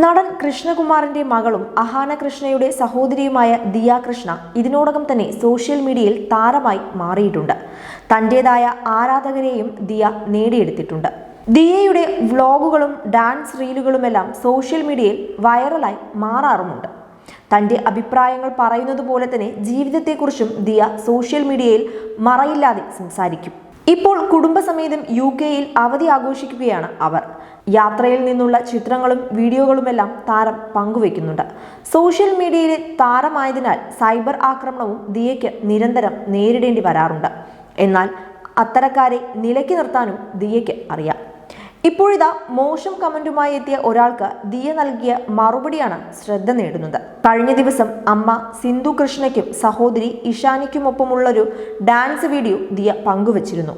നടൻ കൃഷ്ണകുമാറിന്റെ മകളും അഹാന കൃഷ്ണയുടെ സഹോദരിയുമായ ദിയ കൃഷ്ണ ഇതിനോടകം തന്നെ സോഷ്യൽ മീഡിയയിൽ താരമായി മാറിയിട്ടുണ്ട്. തന്റേതായ ആരാധകരെയും ദിയ നേടിയെടുത്തിട്ടുണ്ട്. ദിയയുടെ വ്ലോഗുകളും ഡാൻസ് റീലുകളുമെല്ലാം സോഷ്യൽ മീഡിയയിൽ വൈറലായി മാറാറുമുണ്ട്. തന്റെ അഭിപ്രായങ്ങൾ പറയുന്നത് പോലെ തന്നെ ജീവിതത്തെക്കുറിച്ചും ദിയ സോഷ്യൽ മീഡിയയിൽ മറയില്ലാതെ സംസാരിക്കും. ഇപ്പോൾ കുടുംബസമേതം യു കെയിൽ അവധി ആഘോഷിക്കുകയാണ് അവർ. യാത്രയിൽ നിന്നുള്ള ചിത്രങ്ങളും വീഡിയോകളുമെല്ലാം താരം പങ്കുവെക്കുന്നുണ്ട്. സോഷ്യൽ മീഡിയയിലെ താരമായതിനാൽ സൈബർ ആക്രമണവും ദിയയ്ക്ക് നിരന്തരം നേരിടേണ്ടി വരാറുണ്ട്. എന്നാൽ അത്തരക്കാരെ നിലയ്ക്ക് നിർത്താനും ദിയയ്ക്ക് അറിയാം. ഇപ്പോഴിതാ മോശം കമന്റുമായി എത്തിയ ഒരാൾക്ക് ദിയ നൽകിയ മറുപടിയാണ് ശ്രദ്ധ നേടുന്നത്. കഴിഞ്ഞ ദിവസം അമ്മ സിന്ധു കൃഷ്ണയ്ക്കും സഹോദരി ഇഷാനിക്കുമൊപ്പമുള്ളൊരു ഡാൻസ് വീഡിയോ ദിയ പങ്കുവച്ചിരുന്നു.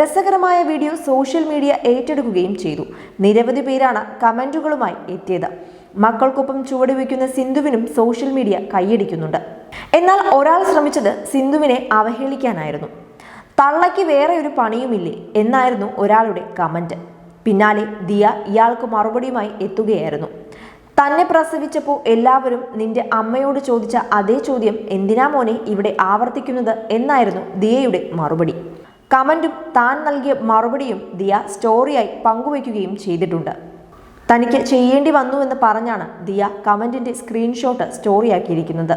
രസകരമായ വീഡിയോ സോഷ്യൽ മീഡിയ ഏറ്റെടുക്കുകയും ചെയ്തു. നിരവധി പേരാണ് കമന്റുകളുമായി എത്തിയത്. മക്കൾക്കൊപ്പം ചുവടുവയ്ക്കുന്ന സിന്ധുവിനും സോഷ്യൽ മീഡിയ കൈയടിക്കുന്നുണ്ട്. എന്നാൽ ഒരാൾ ശ്രമിച്ചത് സിന്ധുവിനെ അവഹേളിക്കാനായിരുന്നു. തള്ളയ്ക്ക് വേറെ ഒരു പണിയുമില്ലേ എന്നായിരുന്നു ഒരാളുടെ കമന്റ്. പിന്നാലെ ദിയ ഇയാൾക്ക് മറുപടിയുമായി എത്തുകയായിരുന്നു. തന്നെ പ്രസവിച്ചപ്പോൾ എല്ലാവരും നിന്റെ അമ്മയോട് ചോദിച്ച അതേ ചോദ്യം എന്തിനാ മോനെ ഇവിടെ ആവർത്തിക്കുന്നത്? എന്നായിരുന്നു ദിയയുടെ മറുപടി. കമന്റും താൻ നൽകിയ മറുപടിയും ദിയ സ്റ്റോറിയായി പങ്കുവയ്ക്കുകയും ചെയ്തിട്ടുണ്ട്. തനിക്ക് ചെയ്യേണ്ടി വന്നുവെന്ന് പറഞ്ഞാണ് ദിയ കമന്റിന്റെ സ്ക്രീൻഷോട്ട് സ്റ്റോറിയാക്കിയിരിക്കുന്നത്.